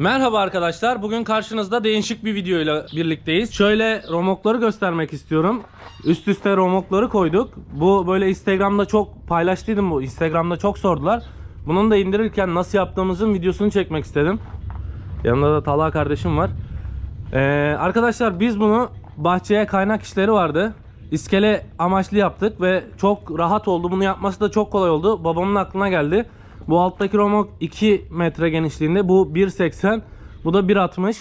Merhaba arkadaşlar. Bugün karşınızda değişik bir videoyla birlikteyiz. Şöyle romokları göstermek istiyorum. Üst üste romokları koyduk. Bu böyle Instagram'da çok paylaştıydım bu. Instagram'da çok sordular. Bunun da indirirken nasıl yaptığımızın videosunu çekmek istedim. Yanımda da Talha kardeşim var. Ee, arkadaşlar biz bunu bahçeye kaynak işleri vardı. İskele amaçlı yaptık ve çok rahat oldu. Bunu yapması da çok kolay oldu. Babamın aklına geldi. Bu alttaki romok 2 metre genişliğinde. Bu 1.80. Bu da 1.60.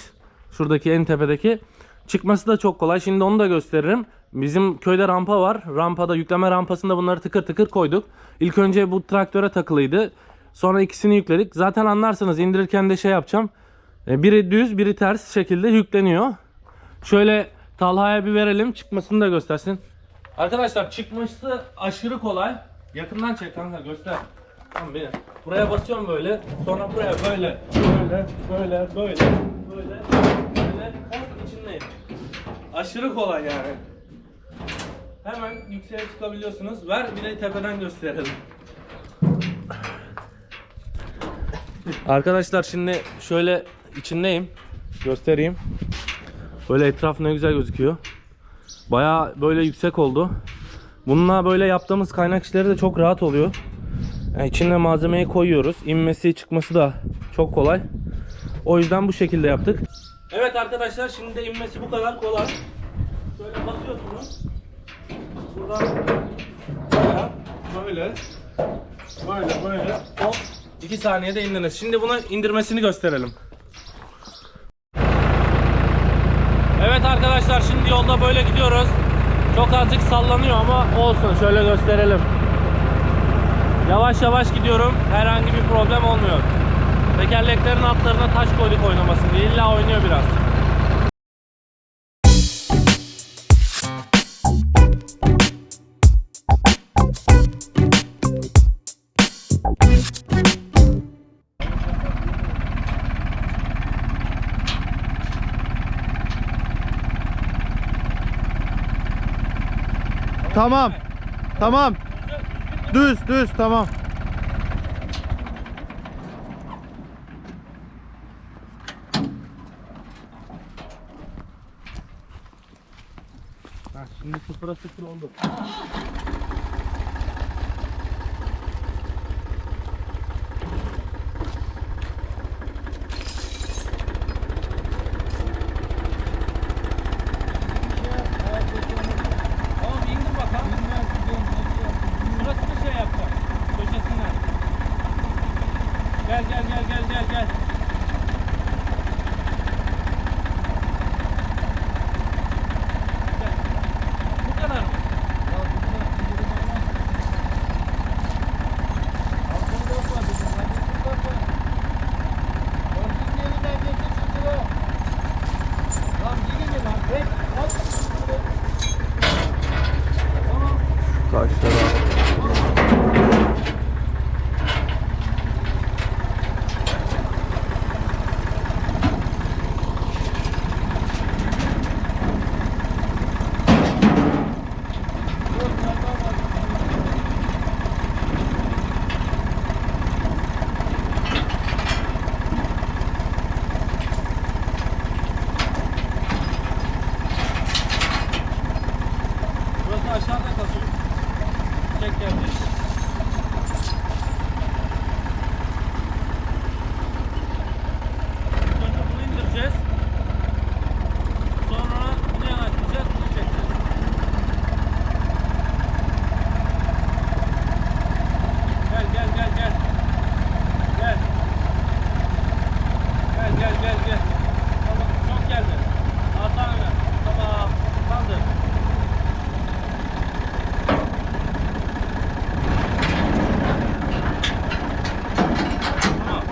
Şuradaki en tepedeki. Çıkması da çok kolay. Şimdi onu da gösteririm. Bizim köyde rampa var. Rampada yükleme rampasında bunları tıkır tıkır koyduk. İlk önce bu traktöre takılıydı. Sonra ikisini yükledik. Zaten anlarsınız indirirken de şey yapacağım. E, Biri düz, biri ters şekilde yükleniyor. Şöyle Talha'ya bir verelim. Çıkmasını da göstersin. Arkadaşlar çıkması aşırı kolay. Yakından çek kanka göster. Tamam beni. Buraya basıyorum böyle. Sonra buraya böyle. Böyle, böyle, böyle. Böyle, böyle. Hop içindeyim. Aşırı kolay yani. Hemen yükseğe çıkabiliyorsunuz. Ver bir de tepeden gösterelim. Arkadaşlar şimdi şöyle içindeyim. Göstereyim. Böyle etraf ne güzel gözüküyor. Baya böyle yüksek oldu. Bununla böyle yaptığımız kaynak işleri de çok rahat oluyor. Yani içine malzemeyi koyuyoruz. İnmesi çıkması da çok kolay. O yüzden bu şekilde yaptık. Evet arkadaşlar şimdi de inmesi bu kadar kolay. Şöyle basıyorsunuz. Buradan böyle böyle böyle hop 2 saniyede indiniz. Şimdi buna indirmesini gösterelim. Evet arkadaşlar şimdi yolda böyle gidiyoruz. Çok azıcık sallanıyor ama olsun şöyle gösterelim. Yavaş yavaş gidiyorum. Herhangi bir problem olmuyor. Tekerleklerin altlarına taş koyduk oynamasın diye. İlla oynuyor biraz. Tamam. Tamam. Düz düz tamam. Ha, şimdi sıfıra sıfır oldu. Tamam indir bakalım. Burasını şey yapacağım. Köşesinden. Gel gel gel gel gel gel. Gel. Bu kadar mı? Taşlara. Çek geldi. İlk önce bunu indireceğiz. Sonra bunu yanaştıracağız, bunu çekeceğiz. Gel gel gel gel. Gel. Gel gel gel gel. Tamam çok geldi. Alsana öne. Tamam. Kaldır. Tamam.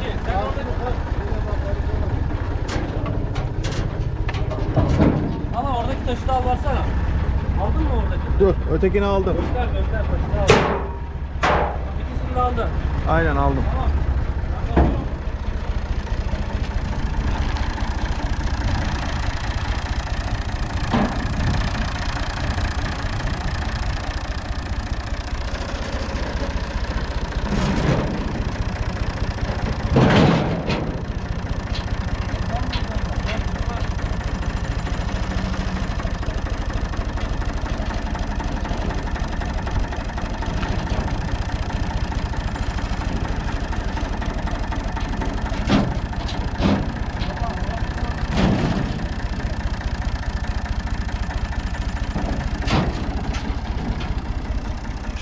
Peki, sen orada... Ama oradaki taşı da al varsana. Aldın mı oradaki? Dur ötekini aldım. Göster göster taşı da al. İkisini de aldın. Aynen aldım. Tamam.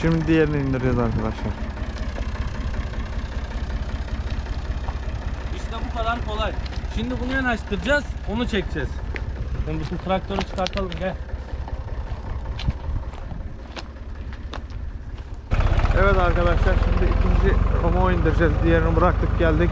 Şimdi diğerini indireceğiz arkadaşlar. İşte bu kadar kolay. Şimdi bunu yanaştıracağız, onu çekeceğiz. Şimdi şu traktörü çıkartalım gel. Evet arkadaşlar şimdi ikinci Romo indireceğiz. Diğerini bıraktık geldik.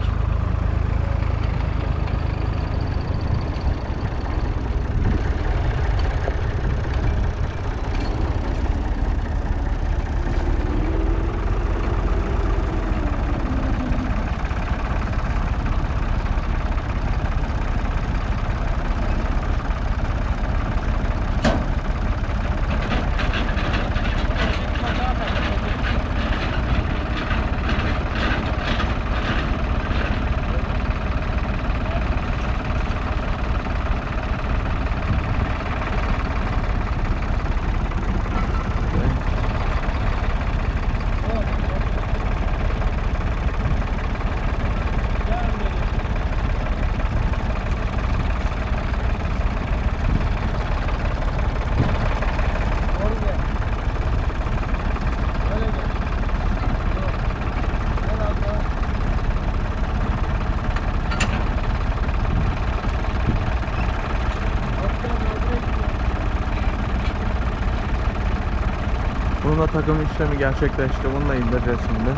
Bununla takım işlemi gerçekleşti. Bunu da indireceğiz şimdi.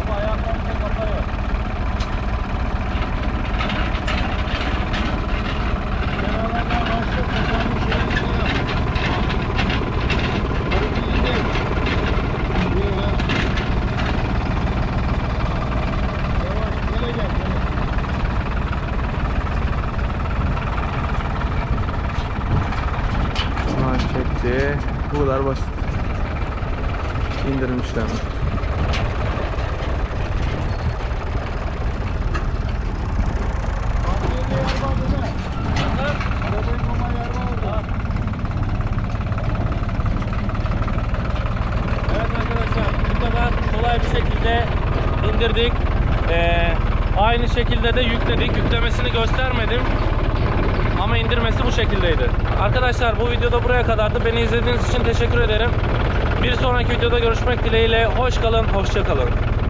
Ama ayaklarında kafa yok. Bir şekilde indirdik. Ee, aynı şekilde de yükledik. Yüklemesini göstermedim. Ama indirmesi bu şekildeydi. Arkadaşlar bu videoda buraya kadardı. Beni izlediğiniz için teşekkür ederim. Bir sonraki videoda görüşmek dileğiyle. Hoş kalın, hoşça kalın.